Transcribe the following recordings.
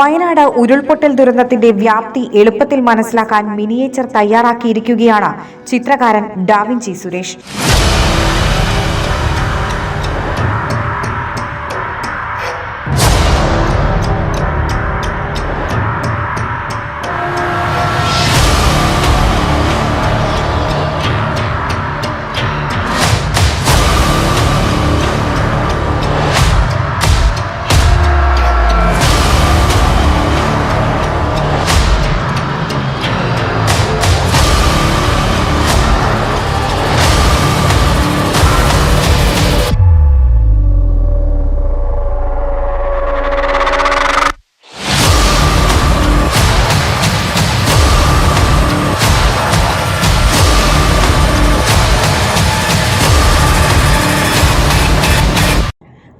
വയനാട് ഉരുൾപൊട്ടൽ ദുരന്തത്തിന്റെ വ്യാപ്തി എളുപ്പത്തിൽ മനസ്സിലാക്കാൻ മിനിയേച്ചർ തയ്യാറാക്കിയിരിക്കുകയാണ് ചിത്രകാരൻ ഡാവിഞ്ചി സുരേഷ്.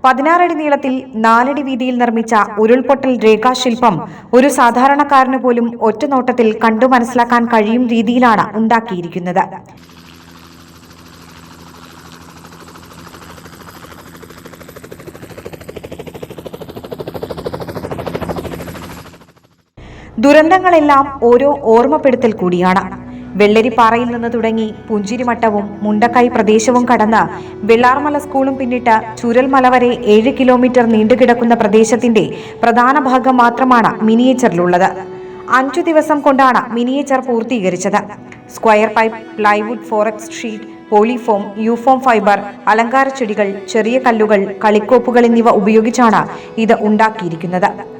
പതിനാറടി നീളത്തിൽ നാലടി വീതിയിൽ നിർമ്മിച്ച ഉരുൾപൊട്ടൽ രേഖാശില്പം ഒരു സാധാരണക്കാരന് പോലും ഒറ്റ നോട്ടത്തിൽ കണ്ടു മനസ്സിലാക്കാൻ കഴിയും രീതിയിലാണ് ഉണ്ടാക്കിയിരിക്കുന്നത്. ദുരന്തങ്ങളെല്ലാം ഓരോ ഓർമ്മപ്പെടുത്തൽ കൂടിയാണ്. വെള്ളരിപ്പാറയിൽ നിന്ന് തുടങ്ങി പുഞ്ചിരിമട്ടവും മുണ്ടക്കൈ പ്രദേശവും കടന്ന് വെള്ളാർമല സ്കൂളും പിന്നിട്ട് ചുരൽമല വരെ ഏഴ് കിലോമീറ്റർ നീണ്ടുകിടക്കുന്ന പ്രദേശത്തിന്റെ പ്രധാന ഭാഗം മാത്രമാണ് മിനിയേച്ചറിലുള്ളത്. അഞ്ചു ദിവസം കൊണ്ടാണ് miniature പൂർത്തീകരിച്ചത്. Square pipe plywood forex sheet polyfoam യൂഫോം fibre അലങ്കാര ചെടികൾ ചെറിയ കല്ലുകൾ കളിക്കോപ്പുകൾ എന്നിവ ഉപയോഗിച്ചാണ് ഇത് ഉണ്ടാക്കിയിരിക്കുന്നത്.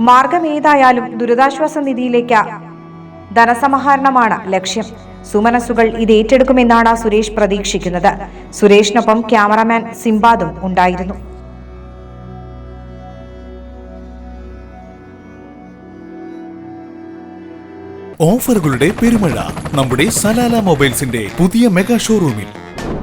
മാർഗം ഏതായാലും ദുരിതാശ്വാസ നിധിയിലേക്ക് ധനസമാഹരണമാണ് ലക്ഷ്യം. സുമനസുകൾ ഇത് ഏറ്റെടുക്കുമെന്നാണ് സുരേഷ് പ്രതീക്ഷിക്കുന്നത്. സുരേഷിനൊപ്പം ക്യാമറമാൻ സിംബാദും ഉണ്ടായിരുന്നു. ഓഫറുകളുടെ പെരുമഴ നമ്മുടെ സലാല മൊബൈൽസിന്റെ പുതിയ മെഗാ ഷോറൂമിൽ.